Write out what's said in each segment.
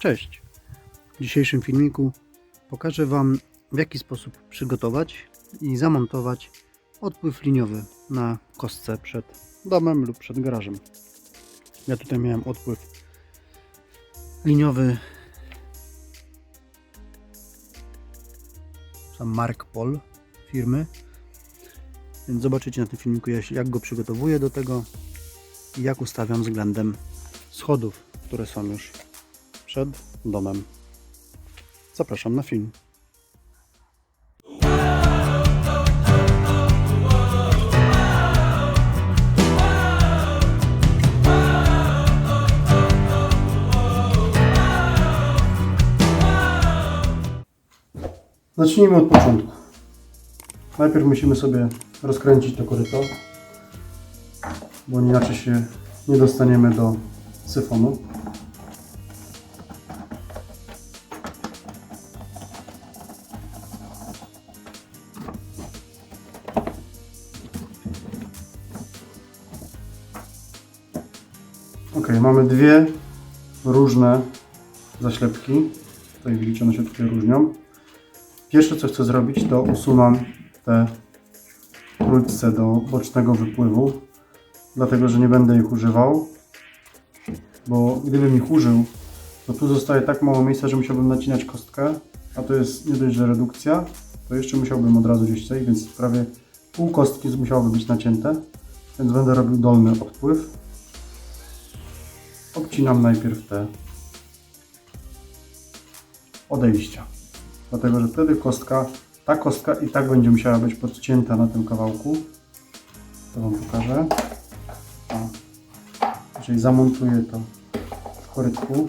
Cześć! W dzisiejszym filmiku pokażę Wam w jaki sposób przygotować i zamontować odpływ liniowy na kostce przed domem lub przed garażem. Ja tutaj miałem odpływ liniowy Mark Pol firmy więc zobaczycie na tym filmiku jak go przygotowuję do tego i jak ustawiam względem schodów, które są już przed domem. Zapraszam na film. Zacznijmy od początku. Najpierw musimy sobie rozkręcić to koryto, bo inaczej się nie dostaniemy do syfonu. Dwie różne zaślepki. Tutaj widzicie, one się tutaj różnią. Pierwsze co chcę zrobić, to usuwam te trójce do bocznego wypływu, dlatego że nie będę ich używał, bo gdybym ich użył, to tu zostaje tak mało miejsca, że musiałbym nacinać kostkę, a to jest nie dość, że redukcja, to jeszcze musiałbym od razu gdzieś coś, więc prawie pół kostki musiałoby być nacięte, więc będę robił dolny odpływ. Obcinam najpierw te odejścia, dlatego że wtedy kostka ta kostka i tak będzie musiała być podcięta na tym kawałku. To Wam pokażę. O. Jeżeli zamontuję to w korytku,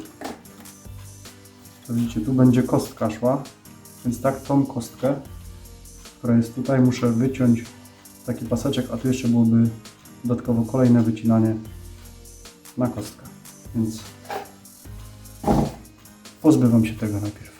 to widzicie, tu będzie kostka szła. Więc tak tą kostkę, która jest tutaj, muszę wyciąć taki paseczek, a tu jeszcze byłoby dodatkowo kolejne wycinanie na kostkę. Więc pozbywam się tego najpierw.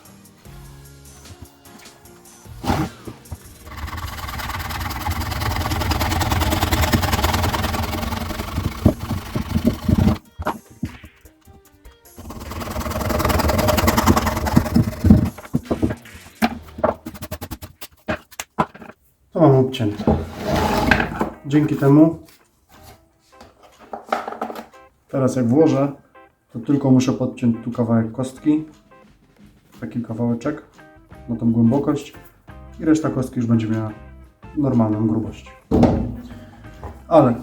To mam obcięte. Dzięki temu teraz jak włożę, to tylko muszę podciąć tu kawałek kostki, taki kawałeczek na tą głębokość i reszta kostki już będzie miała normalną grubość. Ale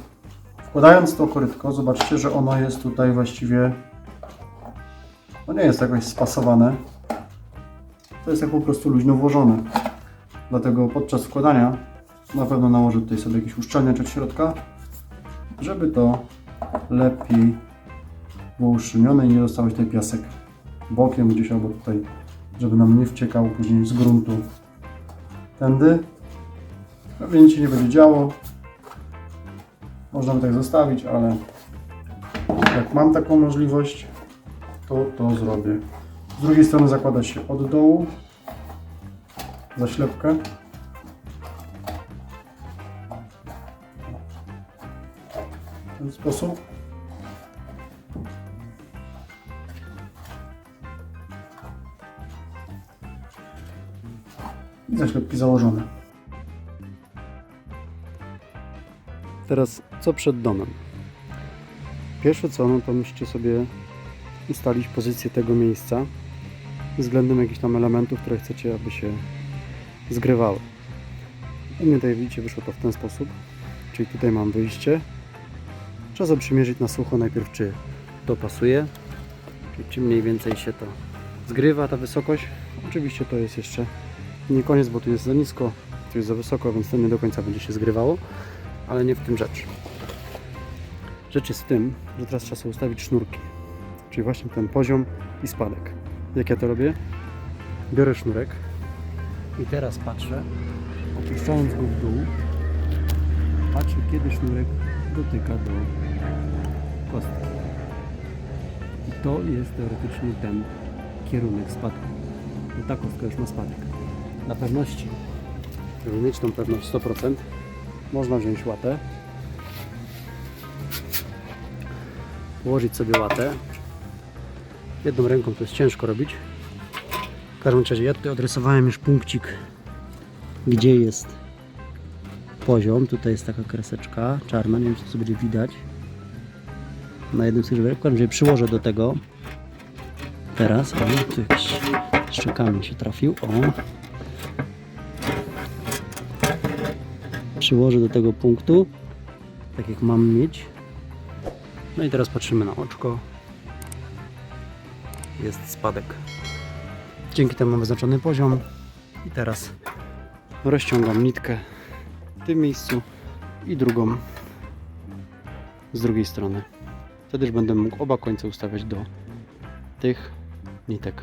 wkładając to korytko, zobaczcie, że ono jest tutaj właściwie no nie jest jakoś spasowane. To jest jak po prostu luźno włożone. Dlatego podczas wkładania na pewno nałożę tutaj sobie jakiś uszczelniacz od środka, żeby to lepiej było uszczelnione i nie dostałeś tutaj piasek bokiem gdzieś albo tutaj, żeby nam nie wciekał później z gruntu tędy. Pewnie nic się nie będzie działo. Można by tak zostawić, ale jak mam taką możliwość, to to zrobię. Z drugiej strony zakłada się od dołu zaślepkę. W ten sposób. I zaślepki założone. Teraz co przed domem? Pierwsze co, no to musicie sobie ustalić pozycję tego miejsca względem jakichś tam elementów, które chcecie, aby się zgrywały. U mnie tutaj widzicie wyszło to w ten sposób, czyli tutaj mam wyjście. Sobie przymierzyć na sucho najpierw, czy to pasuje, czy mniej więcej się to zgrywa, ta wysokość. Oczywiście to jest jeszcze nie koniec, bo tu jest za nisko, tu jest za wysoko, więc to nie do końca będzie się zgrywało, ale nie w tym rzecz. Rzecz jest w tym, że teraz trzeba sobie ustawić sznurki, czyli właśnie ten poziom i spadek. Jak ja to robię? Biorę sznurek, i teraz patrzę, opuszczając go w dół, patrzę kiedy sznurek dotyka do kostki. I to jest teoretycznie ten kierunek spadku. Bo ta kostka już ma spadek. Na pewności, żeby mieć tą pewność 100%, można wziąć łatę, położyć sobie łatę Jedną ręką to jest ciężko robić. W każdym razie ja tutaj odrysowałem już punkcik, gdzie jest poziom. Tutaj jest taka kreseczka czarna, nie wiem czy to będzie widać. Na jednym żeberek. W każdym przyłożę do tego teraz. O, tu jakiś jeszcze kamień się trafił. O. Przyłożę do tego punktu, tak jak mam mieć. No i teraz patrzymy na oczko. Jest spadek. Dzięki temu mam wyznaczony poziom. I teraz rozciągam nitkę w tym miejscu i drugą z drugiej strony. Wtedy już będę mógł oba końce ustawiać do tych nitek.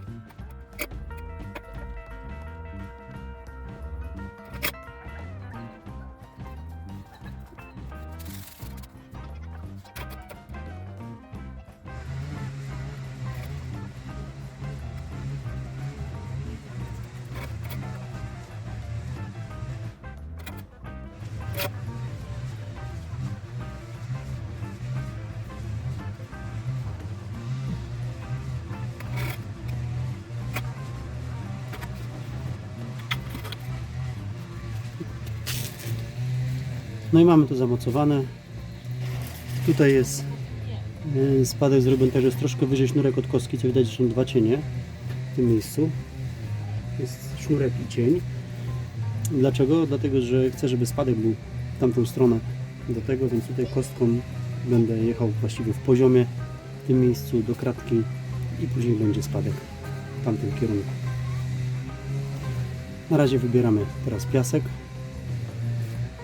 No i mamy to zamocowane. Tutaj jest e, spadek zrobiony tak, że jest troszkę wyżej sznurek od kostki, co widać, że są dwa cienie w tym miejscu. Jest sznurek i cień. Dlaczego? Dlatego, że chcę, żeby spadek był w tamtą stronę do tego, więc tutaj kostką będę jechał właściwie w poziomie w tym miejscu do kratki i później będzie spadek w tamtym kierunku. Na razie wybieramy teraz piasek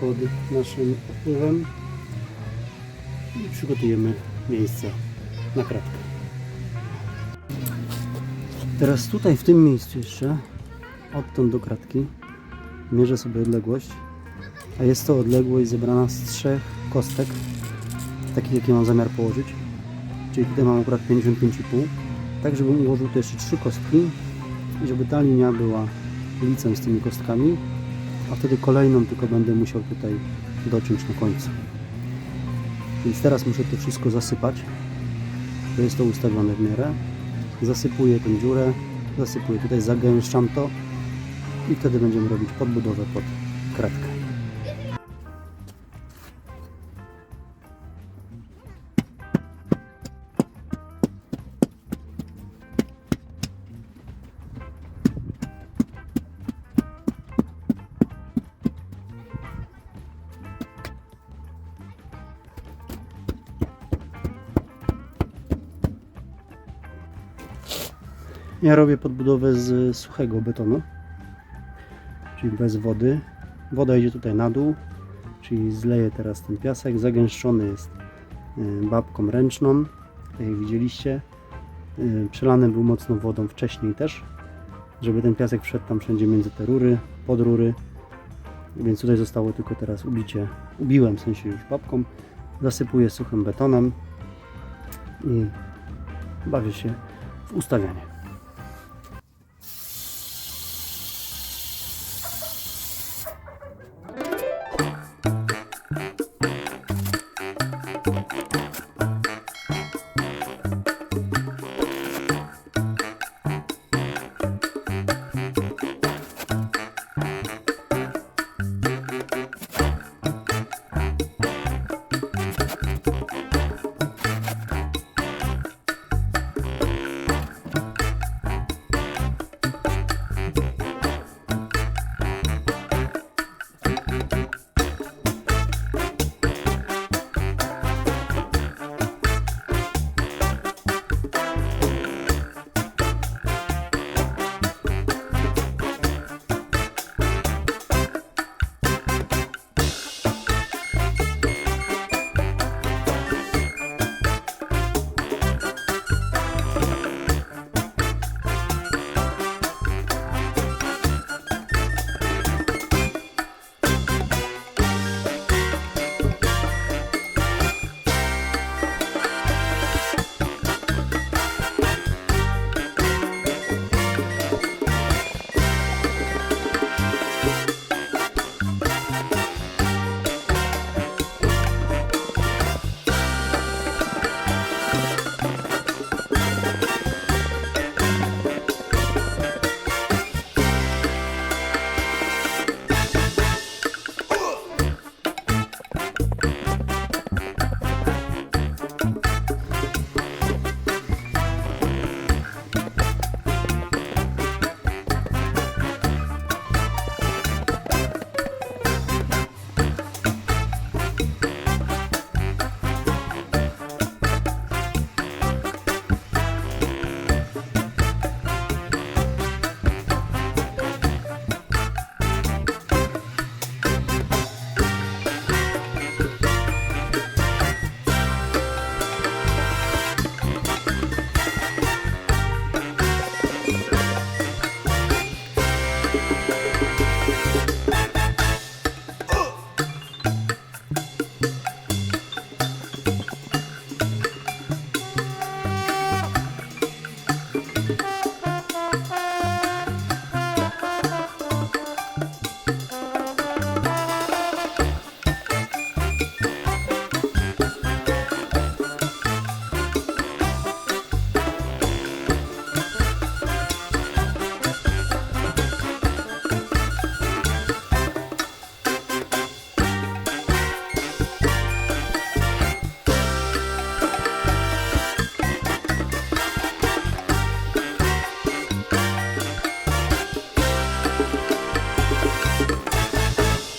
pod naszym odpływem i przygotujemy miejsce na kratkę. Teraz tutaj w tym miejscu jeszcze odtąd do kratki mierzę sobie odległość, a jest to odległość zebrana z trzech kostek, takich jakie mam zamiar położyć, czyli tutaj mam akurat 55,5 tak żebym ułożył tu jeszcze trzy kostki i żeby ta linia była licem z tymi kostkami a wtedy kolejną tylko będę musiał tutaj dociąć na końcu. Więc teraz muszę to wszystko zasypać. To jest to ustawione w miarę. Zasypuję tę dziurę, zasypuję tutaj, zagęszczam to i wtedy będziemy robić podbudowę pod kratkę. Ja robię podbudowę z suchego betonu, czyli bez wody. Woda idzie tutaj na dół, czyli zleję teraz ten piasek. Zagęszczony jest y, babką ręczną, tak jak widzieliście. Y, Przelany był mocno wodą wcześniej też, żeby ten piasek wszedł tam wszędzie między te rury, pod rury. Więc tutaj zostało tylko teraz ubicie, ubiłem w sensie już babką. Zasypuję suchym betonem i bawię się w ustawianie.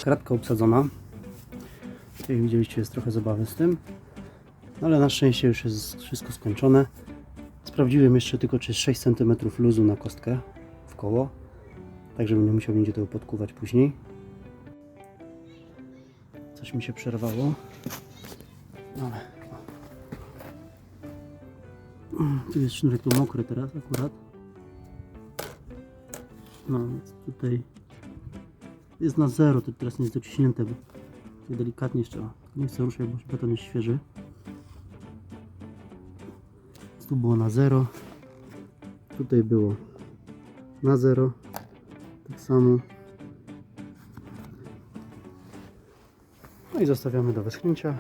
Kratka obsadzona. Jak widzieliście jest trochę zabawy z tym. No ale na szczęście już jest wszystko skończone. Sprawdziłem jeszcze tylko czy jest 6 cm luzu na kostkę w koło. Tak żebym nie musiał nigdzie tego podkuwać później. Coś mi się przerwało. Ale... Mm, Tu jest sznurek tu mokry teraz akurat. No tutaj jest na zero, to teraz nie jest dociśnięte, bo delikatnie jeszcze, nie chcę ruszać, bo beton jest świeży. Tu było na zero, tutaj było na zero, tak samo. No i zostawiamy do wyschnięcia.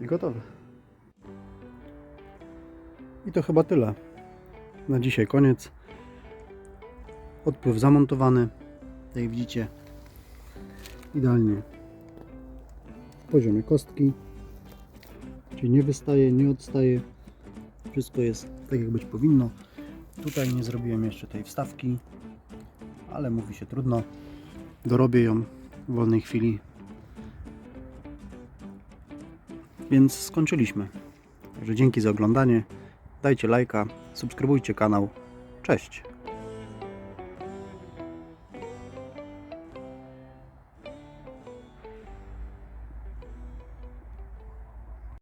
I gotowe. I to chyba tyle. Na dzisiaj koniec. Odpływ zamontowany. Jak widzicie, idealnie w poziomie kostki. Czyli nie wystaje, nie odstaje. Wszystko jest tak jak być powinno. Tutaj nie zrobiłem jeszcze tej wstawki, ale mówi się trudno. Dorobię ją w wolnej chwili. Więc skończyliśmy. Także dzięki za oglądanie. Dajcie lajka, subskrybujcie kanał. Cześć!